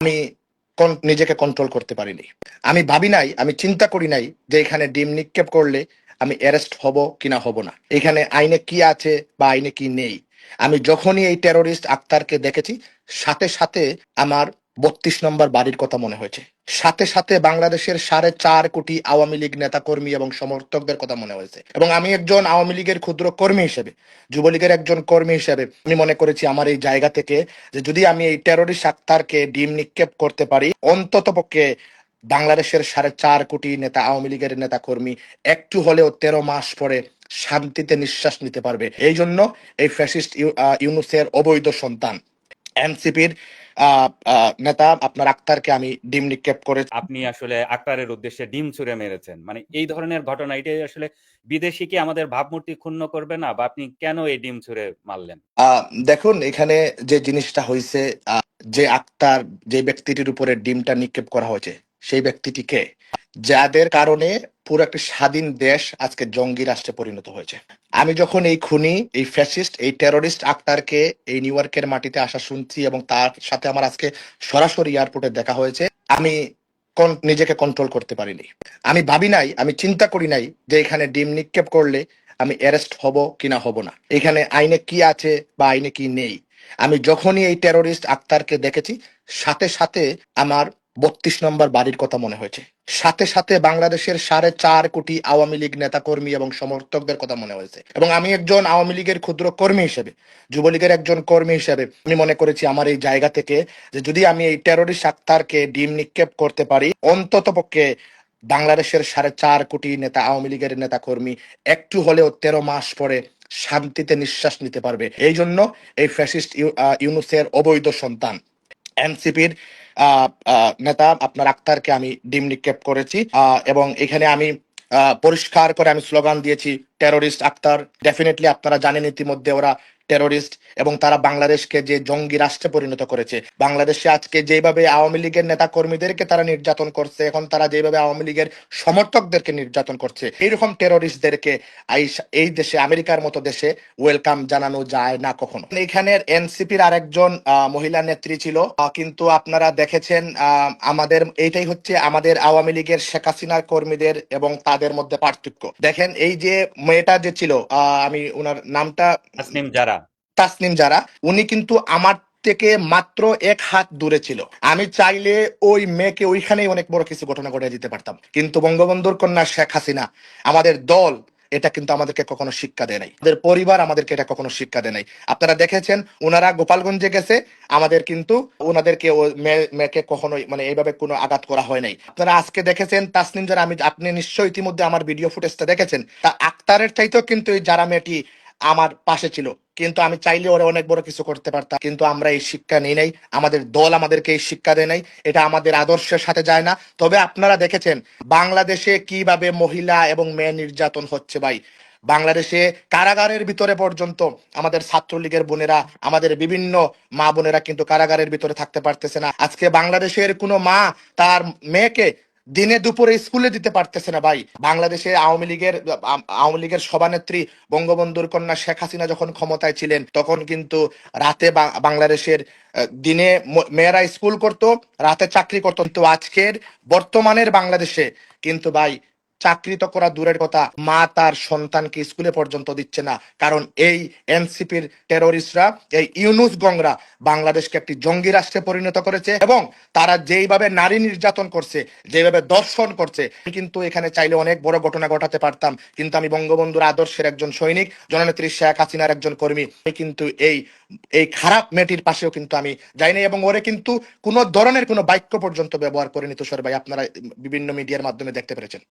আমি নিজেকে কন্ট্রোল করতে পারিনি। আমি ভাবি নাই, আমি চিন্তা করি নাই যে এখানে ডিম নিক্ষেপ করলে আমি অ্যারেস্ট হব কিনা হব না। এখানে আইনে কি আছে বা আইনে কি নেই। আমি যখনই এই টেরোরিস্ট আক্তারকে দেখেছি, সাথে সাথে আমার বত্রিশ নম্বর বাড়ির কথা মনে হয়েছে। সাথে সাথে বাংলাদেশের সাড়ে চার কোটি আওয়ামী লীগ নেতাকর্মী এবং সমর্থকদের কথা মনে হয়েছে। এবং আমি একজন আওয়ামী লীগের ক্ষুদ্র কর্মী হিসেবে, যুবলীগের একজন কর্মী হিসেবে, আমি মনে করেছি আমার এই জায়গা থেকে যে যদি আমি এই টেরোরিস্ট আক্তারকে ডিম নিক্ষেপ করতে পারি, অন্তত পক্ষে বাংলাদেশের সাড়ে চার কোটি নেতা, আওয়ামী লীগের নেতা কর্মী একটু হলেও তেরো মাস পরে শান্তিতে নিঃশ্বাস নিতে পারবে। এই জন্য এই ফ্যাসিস্ট ইউনুসের অবৈধ সন্তান, এনসিপির নেতা আপনার আক্তারকে আমি ডিম নিক্ষেপ করে আপনি আসলে আক্তারের উদ্দেশ্যে ডিম ছুঁড়ে মেরেছেন। মানে এই ধরনের ঘটনা এটাই আসলে বিদেশি কি আমাদের ভাবমূর্তি ক্ষুণ্ণ করবে না? বা আপনি কেন এই ডিম ছুঁড়ে মারলেন? আহ, দেখুন এখানে যে জিনিসটা হয়েছে আহ, যে আক্তার যে ব্যক্তিটির উপরে ডিমটা নিক্ষেপ করা হয়েছে সেই ব্যক্তিটিকে, যাদের কারণে পুরো একটা স্বাধীন দেশ আজকে জঙ্গি রাষ্ট্রে পরিণত হয়েছে। আমি যখন এই খুনি, এই ফ্যাসিস্ট, এই টেরোরিস্ট আক্তারকে এই নিউ ইয়র্কের মাটিতে আসা শুনছি এবং তার সাথে আমার আজকে সরাসরি এয়ারপোর্টে দেখা হয়েছে, আমি নিজেকে কন্ট্রোল করতে পারিনি। আমি ভাবি নাই, আমি চিন্তা করি নাই যে এখানে ডিম নিক্ষেপ করলে আমি অ্যারেস্ট হব কিনা হব না। এখানে আইনে কি আছে বা আইনে কি নেই? আমি যখনই এই টেরোরিস্ট আক্তারকে দেখেছি, সাথে সাথে আমার বত্রিশ নম্বর বাড়ির কথা মনে হয়েছে। সাথে সাথে বাংলাদেশের সাড়ে চার কোটি আওয়ামী লীগ নেতাকর্মী এবং সমর্থকদের কথা মনে হয়েছে। এবং আমি একজন আওয়ামী লীগের ক্ষুদ্র কর্মী হিসেবে, যুবলীগের একজন কর্মী হিসেবে, আমি মনে করেছি আমার এই জায়গা থেকে যে যদি আমি এই টেরোরিস্ট আক্তারকে ডিম নিক্ষেপ করতে পারি, অন্তত পক্ষে বাংলাদেশের সাড়ে চার কোটি নেতা, আওয়ামী লীগের নেতা কর্মী একটু হলেও তেরো মাস পরে শান্তিতে নিঃশ্বাস নিতে পারবে। এই জন্য এই ফ্যাসিস্ট ইউনুসের অবৈধ সন্তান, এনসিপির নেতা, আপনার আক্তারকে আমি ডিম নিক্ষেপ করেছি। এবং এখানে আমি পরিষ্কার করে আমি স্লোগান দিয়েছি। টেরোরিস্ট আক্তার। ডেফিনেটলি আপনারা জানেন ইতিমধ্যে ওরা টেরোরিস্ট এবং তারা বাংলাদেশকে যে জঙ্গি রাষ্ট্রে পরিণত করেছে। বাংলাদেশে আজকে যেভাবে আওয়ামী লীগের নেতা কর্মীদেরকে তারা নির্যাতন করছে, এখন তারা যেভাবে আওয়ামী লীগের সমর্থকদেরকে নির্যাতন করছে, এইরকম টেরোরিস্টদেরকে এই- দেশে, আমেরিকার মতো দেশে ওয়েলকাম জানানো যায় না কখনো। এখানের এনসিপির আরেকজন মহিলা নেত্রী ছিল। কিন্তু আপনারা দেখেছেন আমাদের এইটাই হচ্ছে আমাদের আওয়ামী লীগের শেখ হাসিনার কর্মীদের এবং তাদের মধ্যে পার্থক্য। দেখেন এই যে মেয়েটা যে ছিল আমি ওনার নামটা তাসনিম যারা তাসনিম যারা উনি কিন্তু আমার থেকে মাত্র এক হাত দূরে ছিল। আমি চাইলে ওই মেয়েকে ওইখানেই অনেক বড় কিছু ঘটনা ঘটিয়ে দিতে পারতাম। কিন্তু বঙ্গবন্ধুর কন্যা শেখ হাসিনা আমাদের দল এটা কিন্তু আমাদেরকে কখনো শিক্ষা দেয় নাই। আমাদের পরিবার আমাদেরকে এটা কখনো শিক্ষা দেয় নাই। আপনারা দেখেছেন ওনারা গোপালগঞ্জে গেছে আমাদের কিন্তু ওনাদেরকে ও মেয়েকে কখনোই মানে এইভাবে কোনো আঘাত করা হয় নাই। আপনারা আজকে দেখেছেন তাসনিম যারা আমি আপনি নিশ্চয়ই ইতিমধ্যে আমার ভিডিও ফুটেজটা দেখেছেন তা আক্তারের চাইতেও কিন্তু এই যারা মেয়েটি আমার পাশে ছিল। কিন্তু আমি চাইলে ওরা অনেক বড় কিছু করতে পারতাম। কিন্তু আমরা এই শিক্ষা নেই নাই। আমাদের দল আমাদেরকে এই শিক্ষা দেয় নাই। এটা আমাদের আদর্শের সাথে যায় না। তবে আপনারা দেখেছেন, বাংলাদেশে কীভাবে মহিলা এবং মেয়ে নির্যাতন হচ্ছে ভাই। বাংলাদেশে কারাগারের ভিতরে পর্যন্ত আমাদের ছাত্রলীগের বোনেরা, আমাদের বিভিন্ন মা বোনেরা কিন্তু কারাগারের ভিতরে থাকতে পারতেছে না। আজকে বাংলাদেশের কোনো মা তার মেয়েকে দিনে দুপুরে স্কুলে দিতে পারতেছে না ভাই। বাংলাদেশে আওয়ামী লীগের আওয়ামী লীগের সভানেত্রী বঙ্গবন্ধুর কন্যা শেখ হাসিনা যখন ক্ষমতায় ছিলেন, তখন কিন্তু রাতে বাংলাদেশের দিনে মেয়েরা স্কুল করত, রাতে চাকরি করত। কিন্তু আজকের বর্তমানের বাংলাদেশে কিন্তু ভাই চাকরি তো করা দূরের কথা মা তার সন্তানকে স্কুলে পর্যন্ত দিচ্ছে না। কারণ এই এনসিপির টেরোরিস্টরা এই ইউনুস গংরা বাংলাদেশকে একটি জঙ্গি রাষ্ট্রে পরিণত করেছে এবং তারা যেইভাবে নারী নির্যাতন করছে যেভাবে দর্শন করছে কিন্তু এখানে চাইলে অনেক বড় ঘটনা ঘটাতে পারতাম। কিন্তু আমি বঙ্গবন্ধুর আদর্শের একজন সৈনিক, জননেত্রী শেখ হাসিনার একজন কর্মী। কিন্তু এই এই খারাপ মেয়েটির পাশেও কিন্তু আমি যাইনি এবং ওরে কিন্তু কোনো ধরনের কোনো বাক্য পর্যন্ত ব্যবহার করিনি তুষার ভাই। আপনারা বিভিন্ন মিডিয়ার মাধ্যমে দেখতে পেরেছেন।